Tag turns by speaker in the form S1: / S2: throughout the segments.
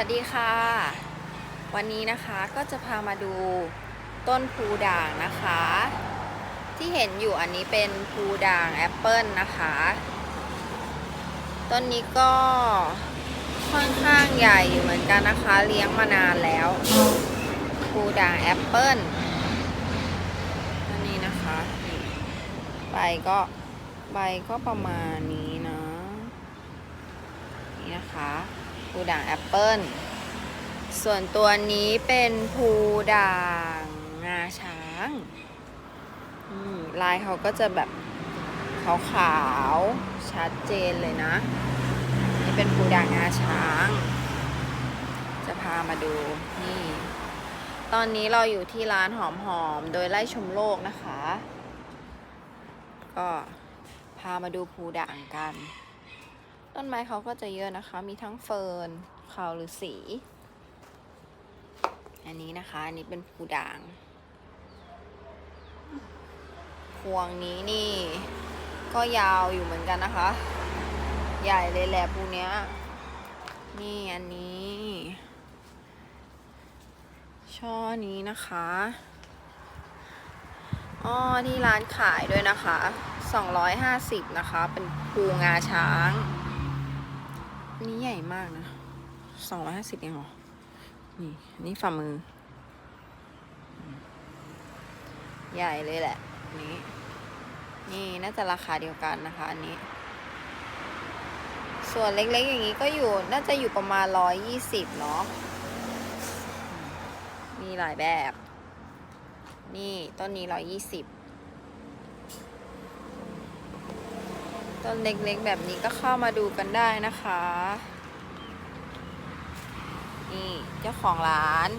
S1: วัสดีค่ะ วันนี้นะคะก็จะพามาดูต้นพูด่างนะคะ ที่เห็นอยู่อันนี้เป็นพูด่างแอปเปิลนะคะ ต้นนี้ก็ค่อนข้างใหญ่อยู่เหมือนกันนะคะ เลี้ยงมานานแล้วพูด่างแอปเปิลอันนี้นะคะใบก็ใบก็ประมาณนี้นะนี่นะคะ ภูด่างแอปเปิลส่วนตัวนี้เป็นภูด่างงาช้างลายเขาก็จะแบบขาวๆ ชัดเจนเลยนะ นี่เป็นภูด่างงาช้าง จะพามาดูนี่ ตอนนี้เราอยู่ที่ร้านหอมหอมๆโดยไล่ชมโลกนะคะ ก็พามาดูภูด่างกัน ต้นไม้เขาก็จะเยอะนะคะ มีทั้งเฟิร์นขาหรือสี อันนี้นะคะ อันนี้เป็นภูด่าง พวงนี้นี่ ก็ยาวอยู่เหมือนกันนะคะ ใหญ่เลยแหละภูเนี้ย นี่อันนี้ ช่อนี้นะคะอ๋อที่ร้านขายด้วยนะคะ 250 นะคะ เป็นภูงาช้าง นี้ใหญ่มากนะสองร้อยห้าสิบเองเหรอ นี่ นี่ฝ่ามือ ใหญ่เลยแหละนนี้ นี่น่าจะราคาเดียวกันนะคะ อันนี้ ส่วนเล็กๆอย่างนี้ก็อยู่ น่าจะอยู่ประมาณร้อยยี่สิบเนาะ มีหลายแบบ นี่ต้นนี้ร้อยยี่สิบ ต้นเล็กๆแบบนี้ก็เข้ามาดูกันได้นะคะ นี่เจ้าของร้าน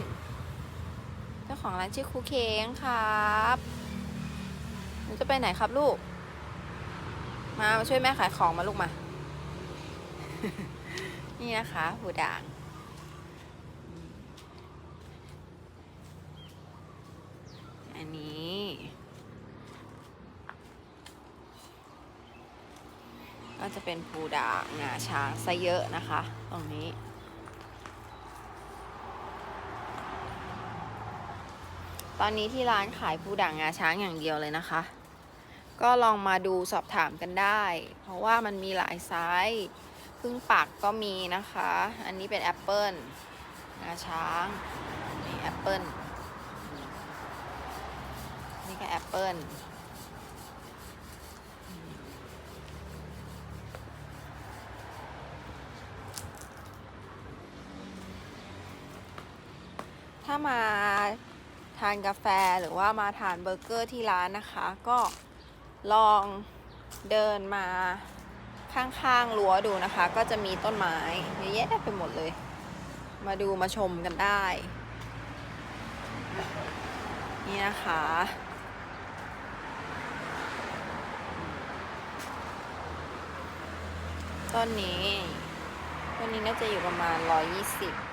S1: เจ้าของร้านชื่อครูเค้งครับหนูจะไปไหนครับลูก มามาช่วยแม่ขายของมาลูกมา นี่นะคะหูด่างอันนี้ ก็จะเป็นภูด่างงาช้างซะเยอะนะคะ ตรงนี้ ตอนนี้ที่ร้านขายภูด่างงาช้างอย่างเดียวเลยนะคะ ก็ลองมาดูสอบถามกันได้ เพราะว่ามันมีหลายไซส์พึ่งปักก็มีนะคะ อันนี้เป็นแอปเปิลงาช้างนี่แอปเปิลนี่ก็แอปเปิล ถ้ามาทานกาแฟหรือว่ามาทานเบอร์เกอร์ที่ร้านนะคะ ก็ลองเดินมาข้างๆรั้วดูนะคะ ก็จะมีต้นไม้เยอะแยะไปหมดเลย มาดูมาชมกันได้ นี่นะคะต้นนี้ต้นนี้น่าจะอยู่ประมาณ 120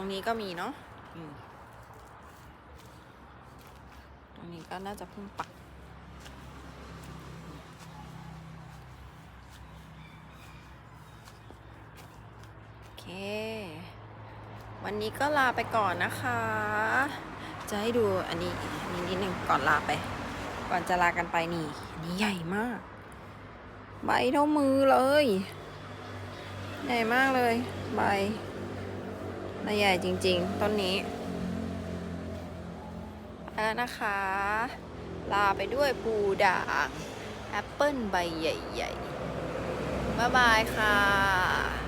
S1: รงนี้ก็มีเนาะอืมตรงนี้ก็น่าจะเพิ่งปัก โอเค วันนี้ก็ลาไปก่อนนะคะ จะให้ดูอันนี้อันนี้นิดนึงก่อนลาไป ก่อนจะลากันไปนี่อันนี้ใหญ่มาก ใบเท่ามือเลย ใหญ่มากเลย ใบ น่าใหญ่จริง ๆ ต้นนี้แล้วนะคะ ลาไปด้วยปูด่างแอปเปิ้ลใบใหญ่ ๆ บ๊ายบายค่ะ